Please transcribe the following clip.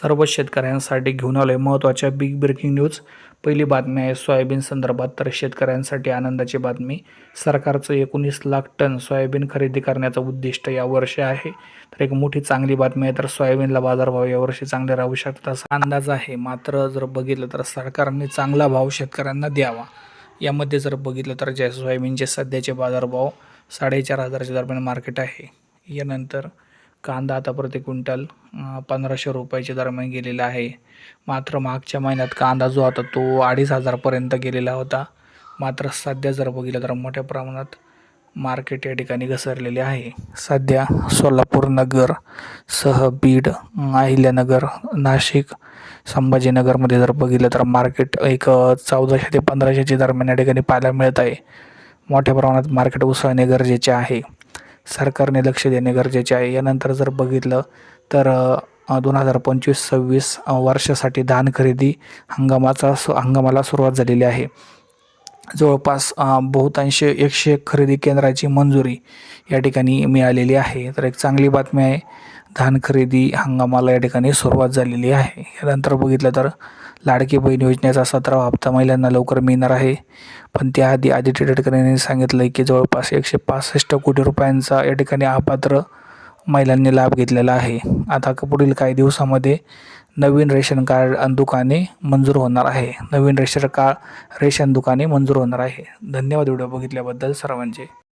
सर्व शेतकऱ्यांसाठी घेऊन आलो आहे महत्त्वाच्या बिग ब्रेकिंग न्यूज पहिली बातमी आहे सोयाबीन संदर्भात. तर शेतकऱ्यांसाठी आनंदाची बातमी. सरकारचं एकोणीस लाख टन सोयाबीन खरेदी करण्याचं उद्दिष्ट यावर्षी आहे. तर एक मोठी चांगली बातमी आहे तर सोयाबीनला बाजारभाव यावर्षी चांगले राहू शकतात असा अंदाज आहे. मात्र जर बघितलं तर सरकारने चांगला भाव शेतकऱ्यांना द्यावा. यामध्ये जर बघितलं तर ज्या सोयाबीनचे सध्याचे बाजारभाव साडेचार हजाराच्या दरम्यान मार्केट आहे. यानंतर कांदा आता प्रति क्विंटल पंधराशे रुपयाच्या दरम्यान गेलेला आहे. मात्र मागच्या महिन्यात कांदा जो होता तो अडीच हजारपर्यंत गेलेला होता. मात्र सध्या जर बघितलं तर मोठ्या प्रमाणात मार्केट या ठिकाणी घसरलेले आहे. सध्या सोलापूर नगर सह बीड अहिल्यानगर नाशिक संभाजीनगरमध्ये जर बघितलं तर मार्केट एक चौदाशे ते पंधराशेच्या दरम्यान या ठिकाणी पाहायला मिळत आहे. मोठ्या प्रमाणात मार्केट उसळणे गरजेचे आहे. सरकारने लक्ष देणे गरजेचे आहे. यानंतर जर बघितलं तर दोन हजार पंचवीस सव्वीस वर्षासाठी धान खरेदी हंगामाचा सु हंगामाला सुरुवात झालेली आहे. जवळपास बहुतांश एकशे एक खरेदी केंद्राची मंजुरी या ठिकाणी मिळालेली आहे. तर एक चांगली बातमी आहे धान खरेदी हंगामाला या ठिकाणी सुरुवात झालेली आहे. यानंतर बघितलं तर लाडकी बहीण योजनेचा सतरावा हप्ता महिलांना लवकर मिळणार आहे. पण त्याआधी आदित्य तटकरे यांनी सांगितलं की जवळपास एकशे पासष्ट कोटी रुपयांचा या ठिकाणी अपात्र महिलांनी लाभ घेतलेला आहे. आता पुढील काही दिवसामध्ये नवीन रेशन कार्ड दुकाने मंजूर होणार आहे. नवीन रेशन कार्ड रेशन दुकाने मंजूर होणार आहे. धन्यवाद व्हिडिओ बघितल्याबद्दल सर्वांचे.